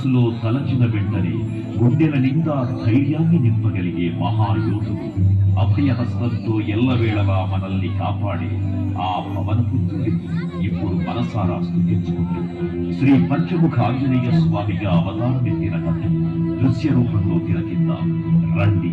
మనస్సులో తలచిన వెంటనే గుండెల నిండా ధైర్యాన్ని నింపగలిగే మహాయోధుడు. అభయహస్తంతో ఎల్లవేళలా మనల్ని కాపాడే ఆ పవనపుత్రుడి ఇప్పుడు మనసారా స్థుతించుకుంటూ శ్రీ పంచముఖ ఆంజనేయ స్వామిగా అవతారమెత్తిన కథ దృశ్య రూపంలో తిలకిద్దాం రండి.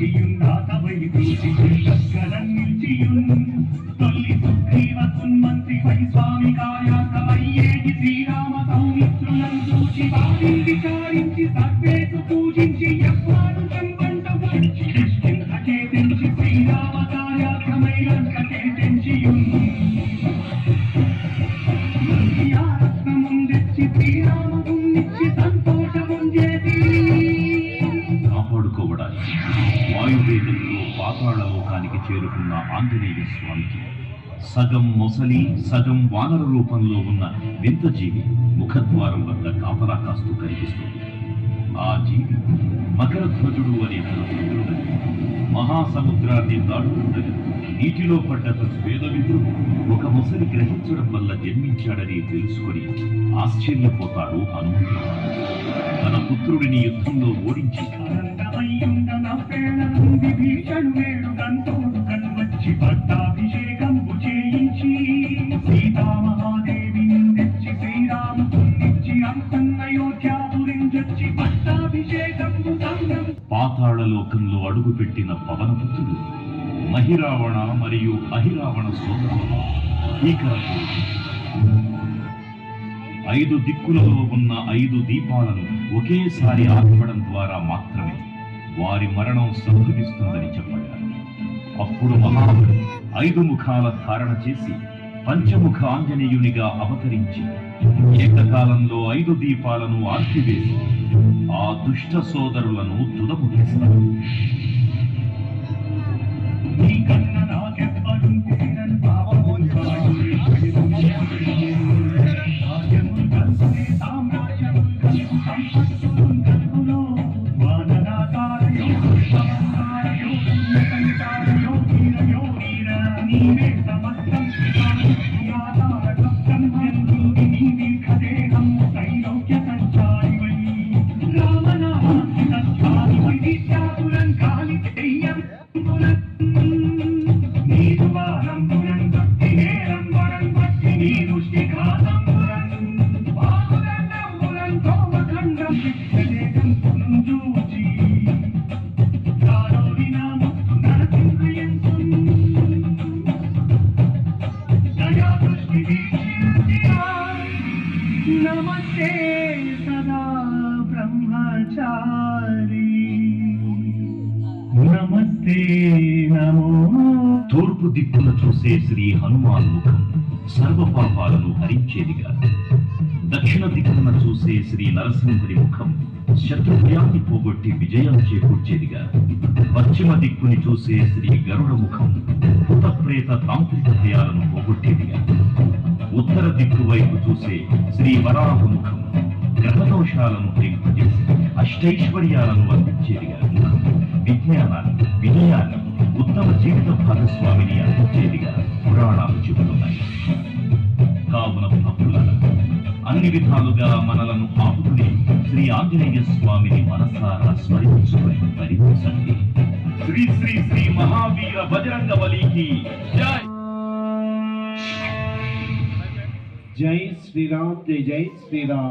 పోతాడు అంజనాయూచియున్ దాతవై దూచియున్ గగ్గరం నిల్చియున్. తొల్లి సుగ్రీవకున్ మంత్రిపై స్వామి కార్యార్థమయ్యేటి శ్రీరామ సౌమిత్రులం చూచి వారిని వాయువేగంలో లోకానికి చేరుకున్న ఆంజనేయ స్వామికి సగం మొసలి సగం వానర రూపంలో ఉన్న వింత జీవి ముఖద్వారం వద్ద కాపలా కాస్తూ కనిపిస్తుంది. ఆ జీవి మకరధ్వజుడు అనే పుత్రుడని మహాసముద్రాన్ని దాడుతుండగా నీటిలో పడ్డ తన వేదవిధుడు ఒక మొసలి గ్రహించడం వల్ల జన్మించాడని తెలుసుకొని ఆశ్చర్యపోతాడు హనుమంతుడు. తన పుత్రుడిని యుద్ధంలో ఓడించి విభీషణు వేడు వేడుకంతోడు కన్వచ్చి పట్టాభిషేకంబు చేయించి సీతామహాదేవి సీతామహాదేవిని శ్రీరాము శ్రీరామునిచ్చి అంతన్నయోధ్యాపురించొచ్చి పట్టాభిషేకంబు సంగం పాతాళ లోకంలో అడుగుపెట్టిన పవనపుత్రుడు మహిరావణ మరియు అహిరావణ సోదరులు. భీకరపు ఐదు దిక్కులలో ఉన్న ఐదు దీపాలను ఒకేసారి ఆర్పడం ద్వారా మాత్రమే వారి మరణం సంభవిస్తుందని చెప్పగా అప్పుడు మహాముడు ఐదు ముఖాల ధారణ చేసి పంచముఖ ఆంజనేయునిగా అవతరించి ఏకకాలంలో ఐదు దీపాలను ఆర్పివేసి ఆ దుష్ట సోదరులను తుదముఖిస్తారు నమస్తే సదా బ్రహ్మచారి నమస్తే నమో తూర్పు దిక్కున చూసే శ్రీ హనుమాన్ ముఖం సర్వ పాపాలను హరించేదిగా దక్షిణ దిక్కున చూసే శ్రీ నరసింహుడి ముఖం. శత్రుభయాన్ని పోగొట్టి విజయం చేకూర్చేదిగా పశ్చిమ దిక్కుని చూసే శ్రీ గరుడ ముఖం భూత ప్రేత తాంత్రిక భయాలను పోగొట్టేదిగా ఉత్తర దిక్కు వైపు చూసే శ్రీ వరాహ ముఖం గ్రహదోషాలను ప్రేమించేసి అష్టైశ్వర్యాలను అందించేదిగా విజ్ఞానాన్ని వినయాన్ని ఉత్తమ జీవిత భాగస్వామిని అందించేదిగా అన్ని విధాలుగా మనలను ఆపుకుని శ్రీ ఆంజనేయ స్వామిని మనసారా స్మరించుకొని తరించండి శ్రీ శ్రీ శ్రీ మహావీర బజరంగ బలికి జై! జై శ్రీరామ్ జై జై శ్రీరామ్.